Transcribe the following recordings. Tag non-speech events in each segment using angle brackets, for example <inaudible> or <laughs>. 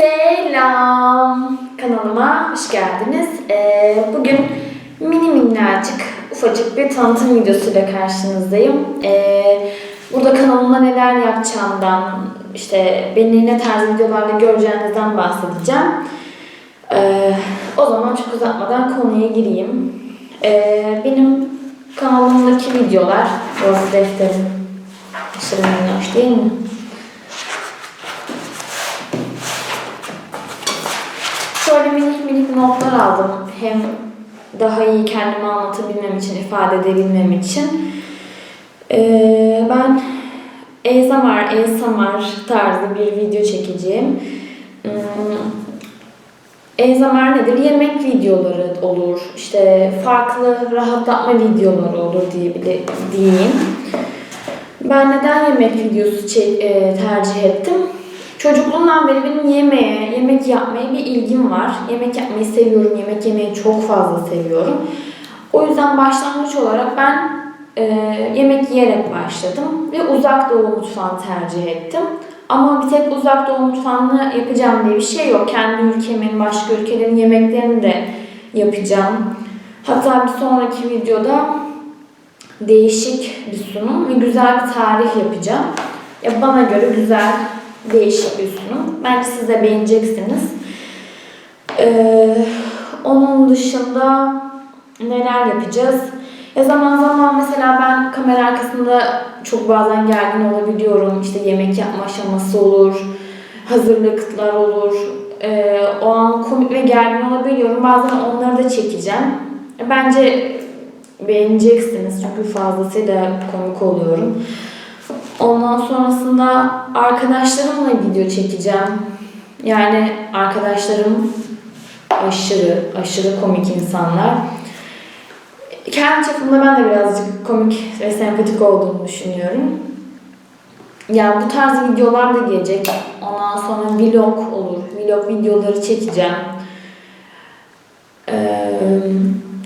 Selam, kanalıma hoş geldiniz. Ee, bugün mini minnacık, ufacık bir tanıtım videosuyla karşınızdayım. Ee, burada kanalımda neler yapacağımdan, işte beni ne tarz videolarda göreceğinizden bahsedeceğim. Ee, o zaman çok uzatmadan konuya gireyim. Ee, benim kanalımdaki videolar, yazı defterim, minnoş değil mi? Şöyle minik minik notlar aldım. Hem daha iyi kendimi anlatabilmem için, ifade edebilmem için. Ee, ben ASMR, ASMR tarzı bir video çekeceğim. Hmm, ASMR nedir? Yemek videoları olur. İşte farklı rahatlatma videoları olur diye diyeyim. Ben neden yemek videosu e, tercih ettim? Çocukluğumdan beri benim yemeğe, yemek yapmaya bir ilgim var. Yemek yapmayı seviyorum, yemek yemeyi çok fazla seviyorum. O yüzden başlangıç olarak ben e, yemek yiyerek başladım ve uzak doğu mutfağını tercih ettim. Ama bir tek uzak doğu mutfağını yapacağım diye bir şey yok. Kendi ülkemin, başka ülkelerin yemeklerini de yapacağım. Hatta bir sonraki videoda değişik bir sunum ve güzel bir tarif yapacağım. Ya bana göre güzel, değişik bir sunum. Bence siz de beğeneceksiniz. Ee, onun dışında neler yapacağız? Ya zaman zaman mesela ben kamera arkasında çok bazen gergin olabiliyorum. İşte yemek yapma aşaması olur, hazırlıklar olur. Ee, o an komik ve gergin olabiliyorum. Bazen onları da çekeceğim. Bence beğeneceksiniz çünkü fazlasıyla komik oluyorum. Ondan sonrasında arkadaşlarımla video çekeceğim. Yani arkadaşlarım aşırı, aşırı komik insanlar. Kendi çapımda ben de birazcık komik ve sempatik olduğunu düşünüyorum. Yani bu tarz videolar da gelecek. Ondan sonra vlog olur. Vlog videoları çekeceğim. Ee,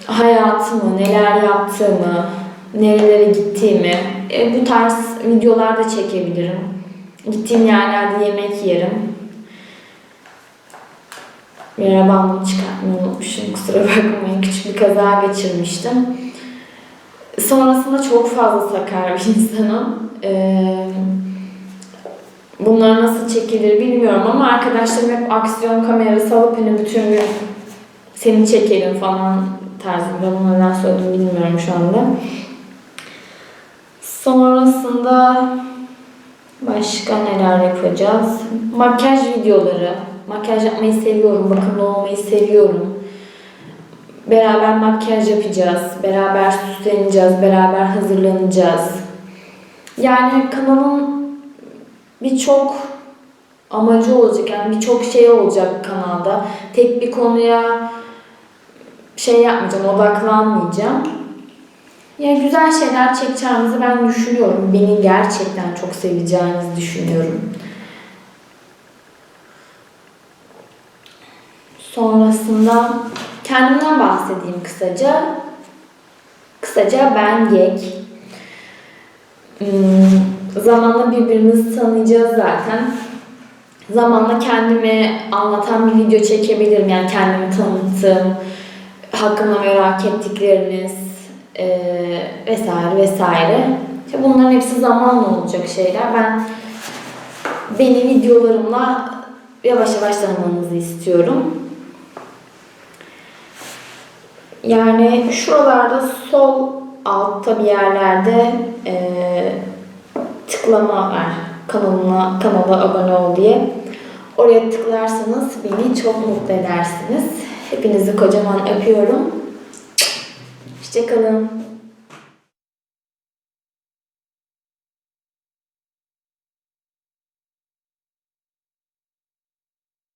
hayatımı, neler yaptığımı, nerelere gittiğimi, e, bu tarz videolar da çekebilirim. Gittiğim yerlerde yemek yerim. Bir arabamı çıkartmayı unutmuşum. Kusura bakmayın. Küçük bir kaza geçirmiştim. Sonrasında çok fazla sakar bir <laughs> insanım. Ee, bunlar nasıl çekilir bilmiyorum ama arkadaşlarım hep aksiyon kamerası alıp hani bütün gün seni çekelim falan tarzında. Bunu neden söyledim bilmiyorum şu anda. Sonrasında başka neler yapacağız? Makyaj videoları. Makyaj yapmayı seviyorum, bakımlı olmayı seviyorum. Beraber makyaj yapacağız, beraber süsleneceğiz, beraber hazırlanacağız. Yani kanalın birçok amacı olacak, yani birçok şey olacak kanalda. Tek bir konuya şey yapmayacağım, odaklanmayacağım. Yani güzel şeyler çekeceğimizi ben düşünüyorum. Beni gerçekten çok seveceğinizi düşünüyorum. Sonrasında kendimden bahsedeyim kısaca. Kısaca ben Gek. Hmm, zamanla birbirimizi tanıyacağız zaten. Zamanla kendimi anlatan bir video çekebilirim. Yani kendimi tanıttığım, hakkında merak ettikleriniz, e, vesaire vesaire. İşte bunların hepsi zamanla olacak şeyler. Ben beni videolarımla yavaş yavaş tanımanızı istiyorum. Yani şuralarda sol altta bir yerlerde e, tıklama var. Kanalıma, kanala abone ol diye. Oraya tıklarsanız beni çok mutlu edersiniz. Hepinizi kocaman öpüyorum. Hoşçakalın.